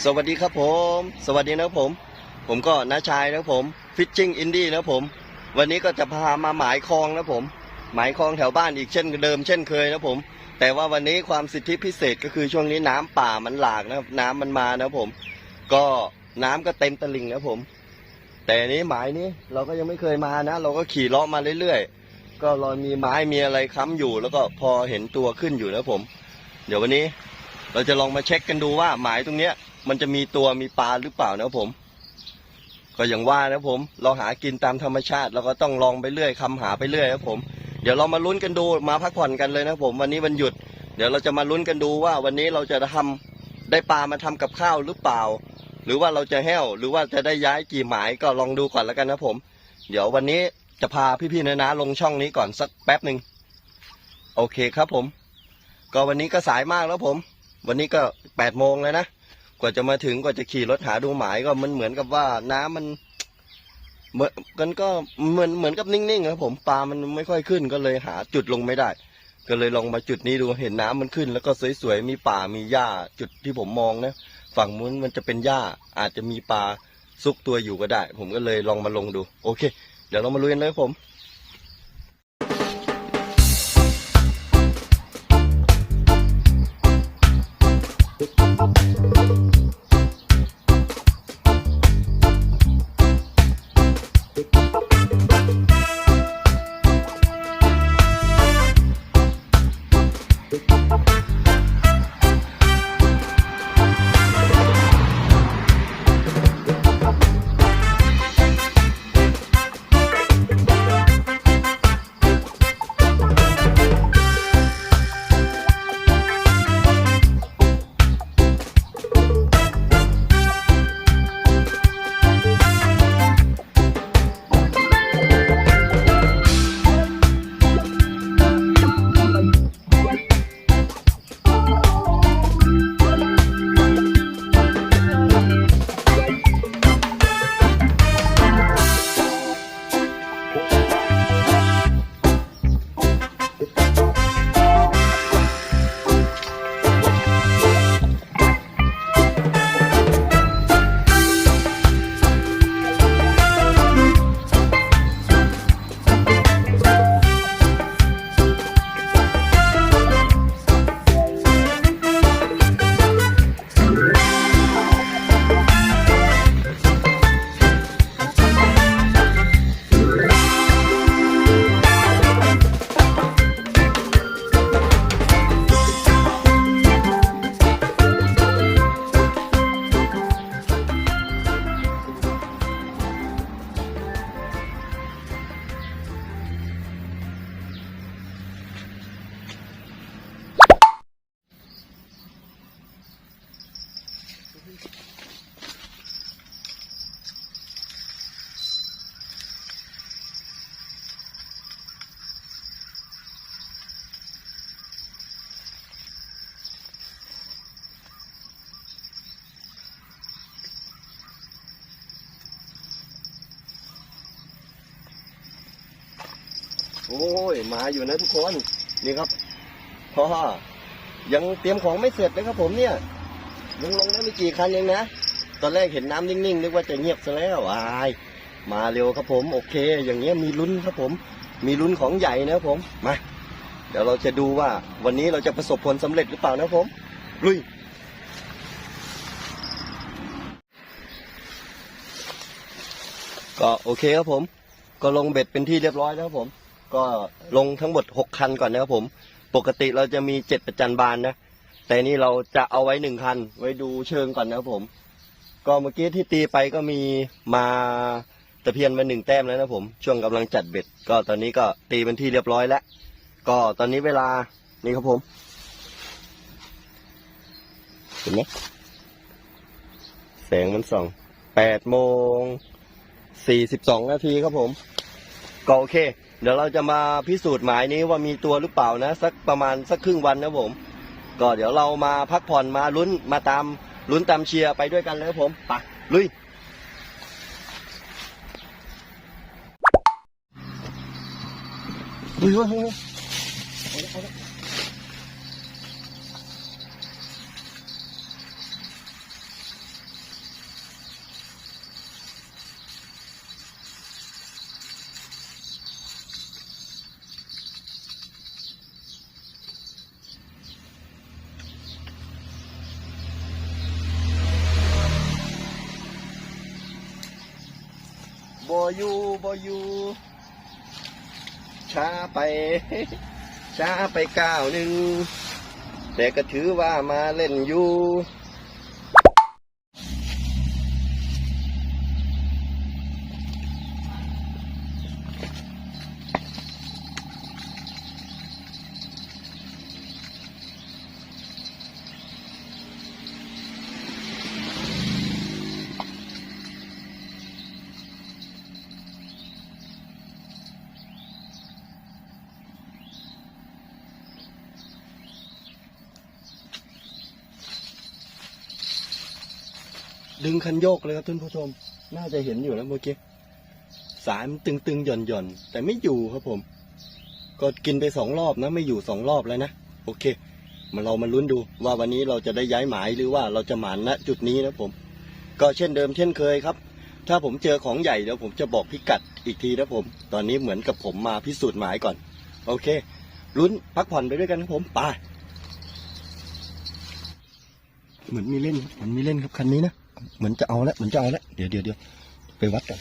สวัสดีครับผม สวัสดีนะครับผม ผมก็น้าชายนะครับผมฟิชชิ่งอินดี้นะครับผม วันนี้ก็จะพามาหมายคลองนะครับผม หมายคลองแถวบ้านอีกเช่นเดิมเช่นเคยนะครับผม แต่ว่าวันนี้ความสิทธิพิเศษก็คือช่วงนี้น้ำป่ามันหลากนะครับ น้ำมันมานะครับผม ก็น้ำก็เต็มตลิ่งนะครับผม แต่นนี้หมายนี้เราก็ยังไม่เคยมานะ เราก็ขี่เลาะมาเรื่อยๆ ก็รอยมีไม้มีอะไรค้ำอยู่ แล้วก็พอเห็นตัวขึ้นอยู่นะครับผม เดี๋ยววันนี้เราจะลองมาเช็คกันดูว่าหมายตรงเนี้ย มันจะมีตัวมีปลาหรือเปล่านะครับผม ก็อย่างว่านะผมเราหากินตามธรรมชาติเราก็ต้องลองไปเรื่อยคำหาไปเรื่อยครับผม เดี๋ยวเรามาลุ้นกันดูมาพักผ่อนกันเลยนะผม วันนี้วันหยุด เดี๋ยวเราจะมาลุ้นกันดูว่า วันนี้เราจะทำได้ปลามาทำกับข้าวหรือเปล่า หรือว่าเราจะแห้ว หรือว่าจะได้ย้ายกี่หมายก็ลองดูก่อนแล้วกันนะผม เดี๋ยววันนี้จะพาพี่ๆนะนะลงช่องนี้ก่อนสักแป๊บหนึ่งโอเคครับผม ก็วันนี้ก็สายมากแล้วผม วันนี้ก็แปดโมงแล้วนะ กว่าจะมาถึงกว่าจะขี่รถหาดูหมายก็มันเหมือนกับว่าน้ำมันเหมือนกันก็เหมือนเหมือนกับนิ่งๆครับผมปลามันไม่ค่อยขึ้นก็เลยหาจุดลงไม่ได้ ก็เลยลองมาจุดนี้ดูเห็นน้ำมันขึ้น แล้วก็สวยๆมีป่ามีหญ้าจุดที่ผมมองนะฝั่งนู้นมันจะเป็นหญ้าอาจจะมีปลาซุกตัวอยู่ก็ได้ ผมก็เลยลองมาลงดู โอเค เดี๋ยวเรามาลุยกันเลยครับผม โอ้ยมาอยู่นะทุกคนนี่ครับพ่อยังเตรียมของไม่เสร็จเลยครับผมเนี่ยยังลงได้ไม่กี่คันเองนะตอนแรกเห็นน้ำนิ่งๆนึกว่าจะเงียบซะแล้วอาย มาเร็วครับผมโอเค อย่างเงี้ยมีลุ้นครับผม มีลุ้นของใหญ่นะครับผมมาเดี๋ยวเราจะดูว่าวันนี้เราจะประสบผลสำเร็จหรือเปล่านะผมลุยก็โอเคครับผม ก็ลงเบ็ดเป็นที่เรียบร้อยแล้วครับผม ก็ลงทั้งหมดหกคันก่อนนะครับผม ปกติเราจะมีเจ็ดประจันบานนะ แต่นี่เราจะเอาไว้หนึ่งคัน ไว้ดูเชิงก่อนนะครับผม ก็เมื่อกี้ที่ตีไปก็มีมาตะเพียนมาหนึ่งแต้มแล้วนะผม ช่วงกำลังจัดเบ็ด ก็ตอนนี้ก็ตีเป็นที่เรียบร้อยแล้ว ก็ตอนนี้เวลานี่ครับผม เห็นไหมแสงมันส่องแปดโมงสี่สิบสองนาทีครับผม ก็โอเค เดี๋ยวเราจะมาพิสูจน์หมายนี้ว่ามีตัวหรือเปล่านะ สักประมาณสักครึ่งวันนะผม ก็เดี๋ยวเรามาพักผ่อนมาลุ้นมาตามลุ้นตามเชียร์ไปด้วยกันเลยครับผมไปลุยลุยเฮ้ย อยู่บ่อยู่ช้าไป ช้าไปก้าวหนึ่งแต่ก็ถือว่ามาเล่นอยู่ ดึงคันโยกเลยครับท่านผู้ชม น่าจะเห็นอยู่แล้วเมื่อกี้สายมันตึงๆหย่อนๆแต่ไม่อยู่ครับผม ก็กินไปสองรอบนะ ไม่อยู่สองรอบแล้วนะโอเคมาเรามาลุ้นดูว่าวันนี้เราจะได้ย้ายหมายหรือว่าเราจะหมานณจุดนี้นะผม ก็เช่นเดิมเช่นเคยครับ ถ้าผมเจอของใหญ่เดี๋ยวผมจะบอกพิกัดอีกทีนะผม ตอนนี้เหมือนกับผมมาพิสูจน์หมายก่อน โอเคลุ้นพักผ่อนไปด้วยกันครับผมไปเหมือนมีเล่นเหมือนมีเล่นครับคันนี้นะ เหมือนจะเอาแล้วเหมือนจะเอาแล้วเดี๋ยวเดี๋ยวเดี๋ยวไปวัดกัน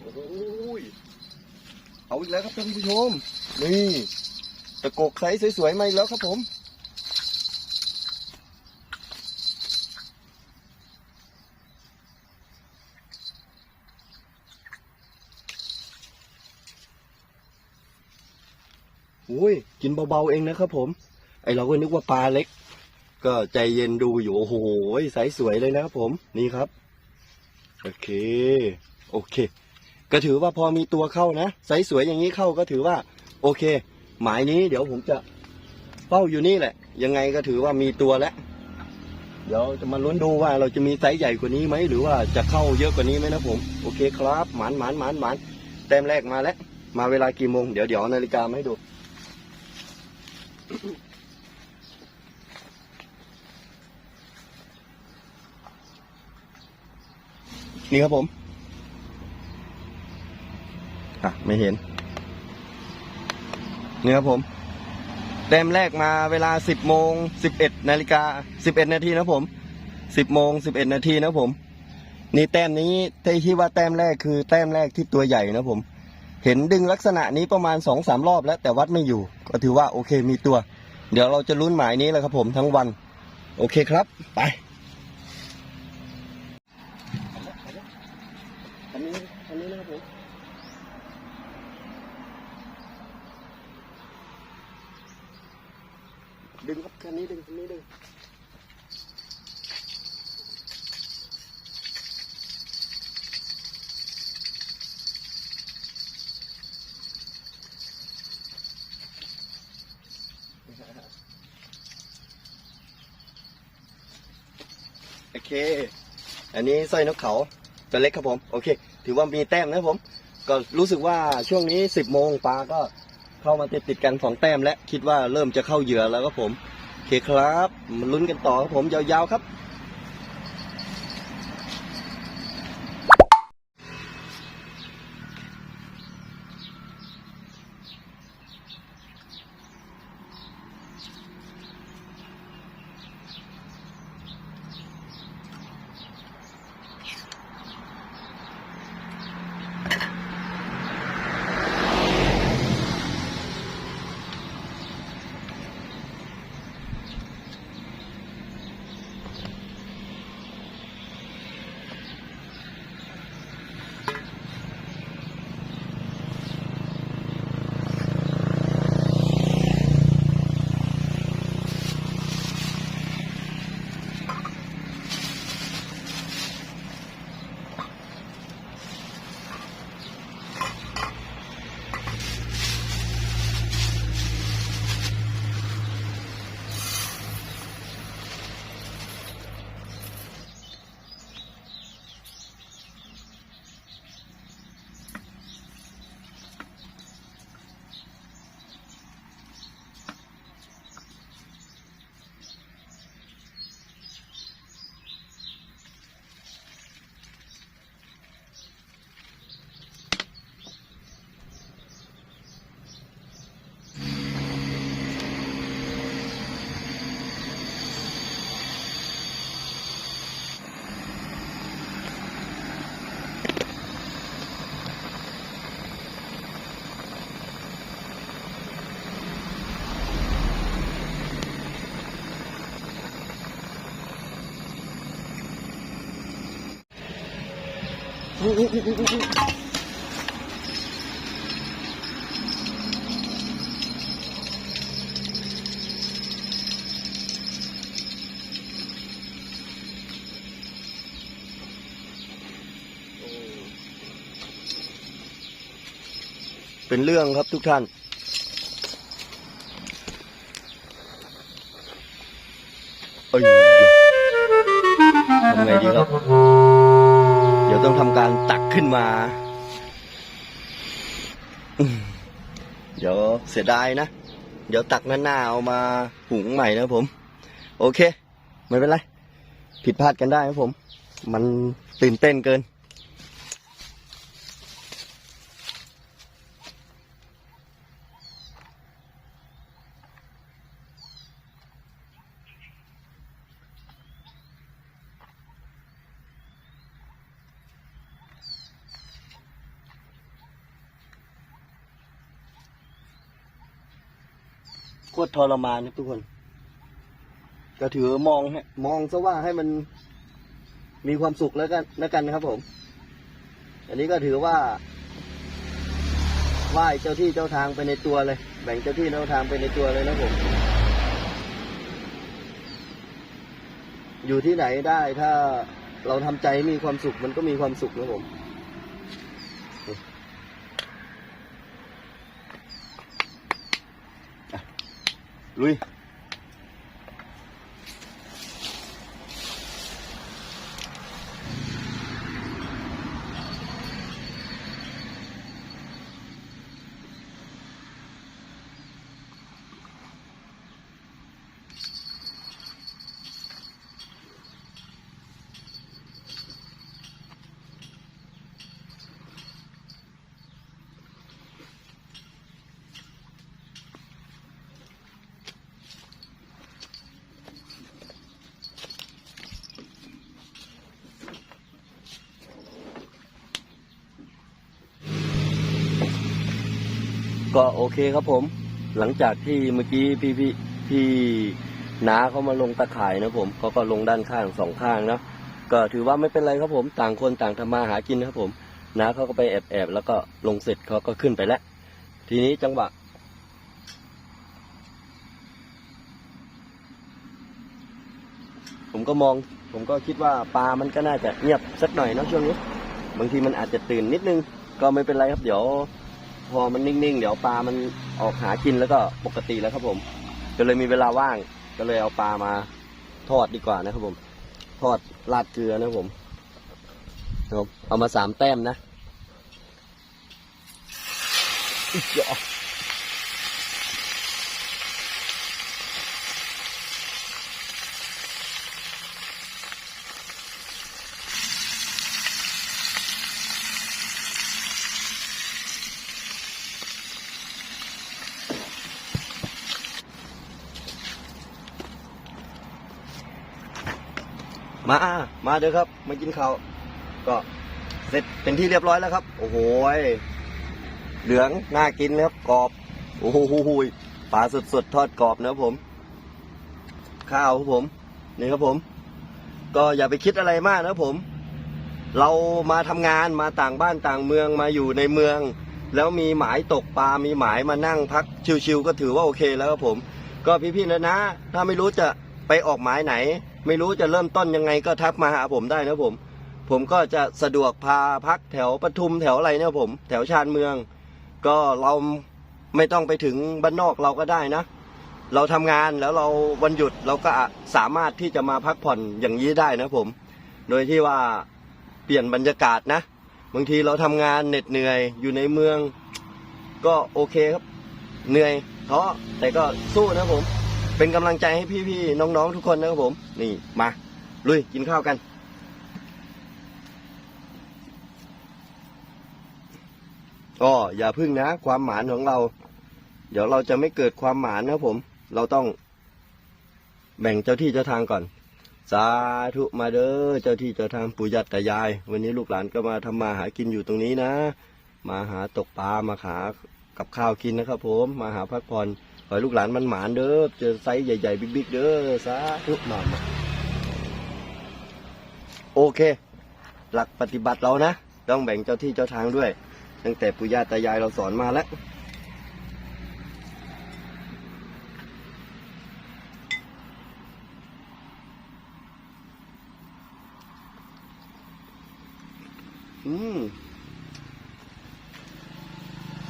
โอ้โห เอาอีกแล้วครับท่านผู้ชม นี่ตะโกกไซส์สวยๆมาอีกแล้วครับผมอุ้ยกินเบาๆเองนะครับผม ไอเราก็นึกว่าปลาเล็ก ก็ใจเย็นดูอยู่ โอ้โหไซส์สวยเลยนะครับผม นี่ครับ โอเค โอเค ก็ถือว่าพอมีตัวเข้านะไซส์สวยอย่างนี้เข้าก็ถือว่า โอเค หมายนี้เดี๋ยวผมจะเฝ้าอยู่นี่แหละ ยังไงก็ถือว่ามีตัวแล้วเดี๋ยวจะมาลุ้นดูว่าเราจะมีไซส์ใหญ่กว่านี้ไหมหรือว่าจะเข้าเยอะกว่านี้ไหมนะผมโอเคครับหมานหมานหมานหมานแต้มแรกมาแล้ว มาเวลากี่โมงเดี๋ยวเดี๋ยวนาฬิกามาให้ดูนี่ครับผม อะไม่เห็น นี่ครับผม แต้มแรกมาเวลาสิบโมงสิบเอ็ดนาฬิกาสิบเอ็ดนาทีนะผมสิบโมงสิบเอ็ดนาทีนะผม นี่แต้มนี้ที่ว่าแต้มแรกคือแต้มแรกที่ตัวใหญ่นะผม เห็นดึงลักษณะนี้ประมาณสองสามรอบแล้ว แต่วัดไม่อยู่ ก็ถือว่าโอเคมีตัว เดี๋ยวเราจะลุ้นหมายนี้แหละครับผมทั้งวัน โอเคครับ ไปอันนี้อันนี้นะครับผม ดึงครับคันนี้ดึงคันนี้ดึงโอเค อันนี้สร้อยนกเขาตัวเล็กครับผม โอเค ถือว่ามีแต้มนะครับผม ก็รู้สึกว่าช่วงนี้สิบโมงปลาก็ เข้ามาติดติดกันสองแต้มแล้วคิดว่าเริ่มจะเข้าเหยื่อแล้วครับผมโอเคครับมาลุ้นกันต่อครับผมยาวๆครับ เป็นเรื่องครับทุกท่านเอ้ยทำไงดีครับ ดี๋ยวต้องทำการตักขึ้นมา เดี๋ยวเสียดายนะ เดี๋ยวตักหน้าๆเอามาหุงใหม่นะผม โอเค ไม่เป็นไร ผิดพลาดกันได้ครับผม มันตื่นเต้นเกิน ตรทรมานทุกคน ก็ถือมองให้มองซะว่าให้มันมีความสุขแล้วกันแล้วกันนะครับผม อันนี้ก็ถือว่าไหว้เจ้าที่เจ้าทางไปในตัวเลย แบ่งเจ้าที่เจ้าทางไปในตัวเลยนะผม อยู่ที่ไหนได้ถ้าเราทำใจมีความสุขมันก็มีความสุขนะผม ลุ ก็โอเคครับผม หลังจากที่เมื่อกี้พี่พี่พี่น้าเขามาลงตะข่ายนะผมเขาก็ลงด้านข้างสองข้างนะก็ถือว่าไม่เป็นไรครับผม ต่างคนต่างทำมาหากินนะครับผมน้าเขาก็ไปแอบแอบแล้วก็ลงเสร็จเขาก็ขึ้นไปแล้ว ทีนี้จังหวะผมก็มอง ผมก็คิดว่าปลามันก็น่าจะเงียบสักหน่อยนะช่วงนี้ บางทีมันอาจจะตื่นนิดนึง ก็ไม่เป็นไรครับเดี๋ยว พอมันนิ่งๆ เดี๋ยวปลามันออกหากินแล้วก็ปกติแล้วครับผม ก็เลยมีเวลาว่าง ก็เลยเอาปลามาทอดดีกว่านะครับผม ทอดราดเกลือนะครับผมเอามาสามแต้มนะ มา มาเด้อครับ มากินข้าว ก็เสร็จเป็นที่เรียบร้อยแล้วครับ โอ้โหเหลืองน่ากินนะครับ กรอบ โอ้โหปลาสดๆทอดกรอบนะครับผม ข้าวครับผม นี่ครับผม ก็อย่าไปคิดอะไรมากนะครับผม เรามาทำงานมาต่างบ้านต่างเมืองมาอยู่ในเมือง แล้วมีหมายตกปลา มีหมายมานั่งพักชิวๆก็ถือว่าโอเคแล้วครับผม ก็พี่ๆนะนะ ถ้าไม่รู้จะไปออกหมายไหน ไม่รู้จะเริ่มต้นยังไงก็ทักมาหาผมได้นะผม ผมก็จะสะดวกพาพักแถวปทุมแถวอะไรเนี่ยผม แถวชานเมือง ก็เราไม่ต้องไปถึงบ้านนอกเราก็ได้นะ เราทำงานแล้วเราวันหยุดเราก็สามารถที่จะมาพักผ่อนอย่างนี้ได้นะผม โดยที่ว่าเปลี่ยนบรรยากาศนะ บางทีเราทำงานเหน็ดเหนื่อยอยู่ในเมือง ก็โอเคครับ เหนื่อยท้อแต่ก็สู้นะผม เป็นกำลังใจให้พี่ๆน้องๆทุกคนนะครับผม นี่มาลุยกินข้าวกัน ก็อย่าพึ่งนะ ความหมานของเรา เดี๋ยวเราจะไม่เกิดความหมานนะครับผม เราต้อง แบ่งเจ้าที่เจ้าทางก่อนสาธุมาเด้อเจ้าที่เจ้าทางปู่ย่าตายาย วันนี้ลูกหลานก็มาทำมาหากินอยู่ตรงนี้นะ มาหาตกปลามาหากับข้าวกินนะครับผมมาหาพักผ่อน ขอให้ลูกหลานมันหมานเด้อ เจอไซส์ใหญ่ๆ บิ๊กๆ เด้อสาธุมามาโอเค หลักปฏิบัติเรานะ ต้องแบ่งเจ้าที่เจ้าทางด้วย ตั้งแต่ปู่ย่าตายายเราสอนมาแล้ว อืม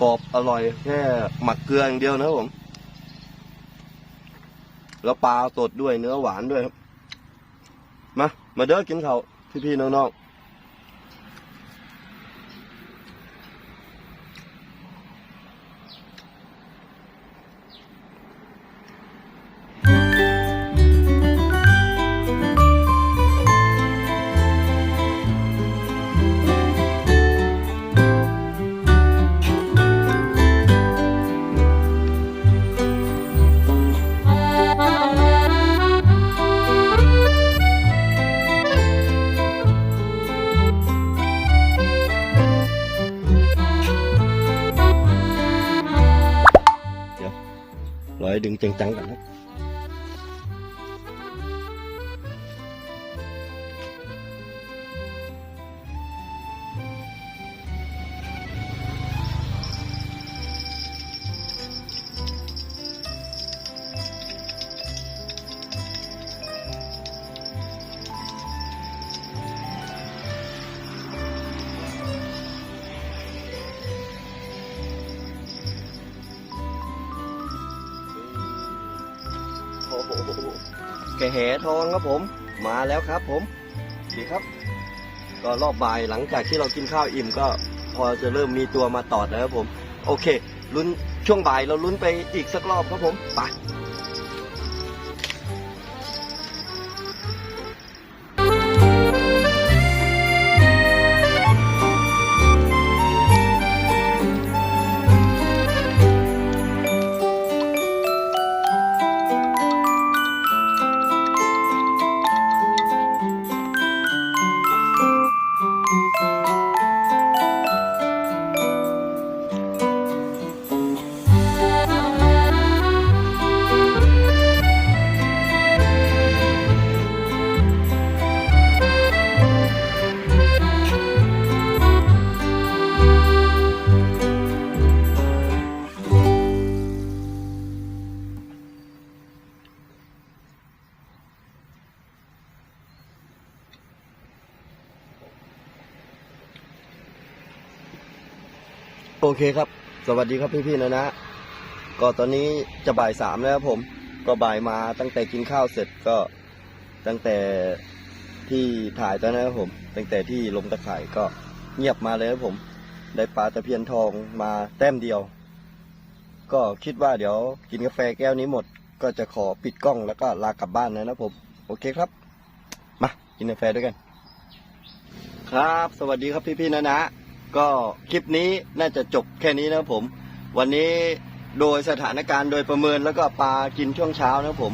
กรอบอร่อยแค่หมักเกลืออย่างเดียวนะครับผม แล้วปลาสดด้วยเนื้อหวานด้วยครับ มา มาเด้อกินเขาพี่ๆน้องๆ รอใทองครับผม มาแล้วครับผมดีครับ ก็รอบบ่ายหลังจากที่เรากินข้าวอิ่มก็พอจะเริ่มมีตัวมาตอดแล้วครับผม โอเคลุ้นช่วงบ่ายเราลุ้นไปอีกสักรอบครับผมไป อเคครับ สวัสดีครับพี่ๆนะนะ ก็ตอนนี้จะบ่ายสามแล้วครับผม ก็บ่ายมาตั้งแต่กินข้าวเสร็จก็ตั้งแต่ที่ถ่ายตอนนั้นครับผม ตั้งแต่ที่ลงตะข่ายก็เงียบมาเลยครับผม ได้ปลาตะเพียนทองมาแต้มเดียว ก็คิดว่าเดี๋ยวกินกาแฟแก้วนี้หมด ก็จะขอปิดกล้องแล้วก็ลากลับบ้านนะนะผม โอเคครับ มากินกาแฟด้วยกัน ครับ สวัสดีครับพี่ๆนะนะ ก็คลิปนี้น่าจะจบแค่นี้นะผม วันนี้โดยสถานการณ์โดยประเมินแล้วก็ปลากินช่วงเช้านะผม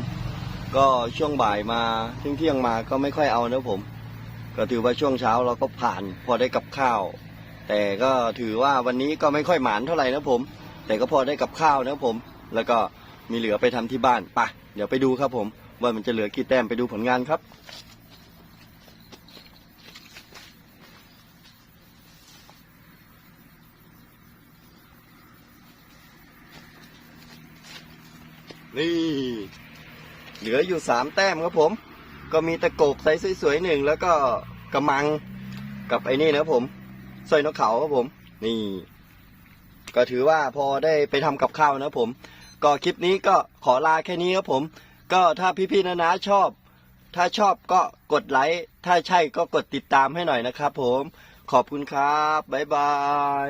ก็ช่วงบ่ายมาเที่ยงเที่ยงมาก็ไม่ค่อยเอานะผม ก็ถือว่าช่วงเช้าเราก็ผ่านพอได้กับข้าว แต่ก็ถือว่าวันนี้ก็ไม่ค่อยหมานเท่าไหร่นะผม แต่ก็พอได้กับข้าวนะผม แล้วก็มีเหลือไปทำที่บ้านปะเดี๋ยวไปดูครับผม ว่ามันจะเหลือกี่แต้มไปดูผลงานครับ นี่ เหลืออยู่สามแต้มครับผม ก็มีตะโกกใสสวยๆหนึ่งแล้วก็กระมังกับไอ้นี่นะครับผมสร้อยนกเขาครับผม นี่ ก็ถือว่าพอได้ไปทำกับข้าวนะผม ก็คลิปนี้ก็ขอลาแค่นี้ครับผม ก็ถ้าพี่ๆนะนะชอบ ถ้าชอบก็กดไลค์ถ้าใช่ก็กดติดตามให้หน่อยนะครับผมขอบคุณครับ บ๊ายบาย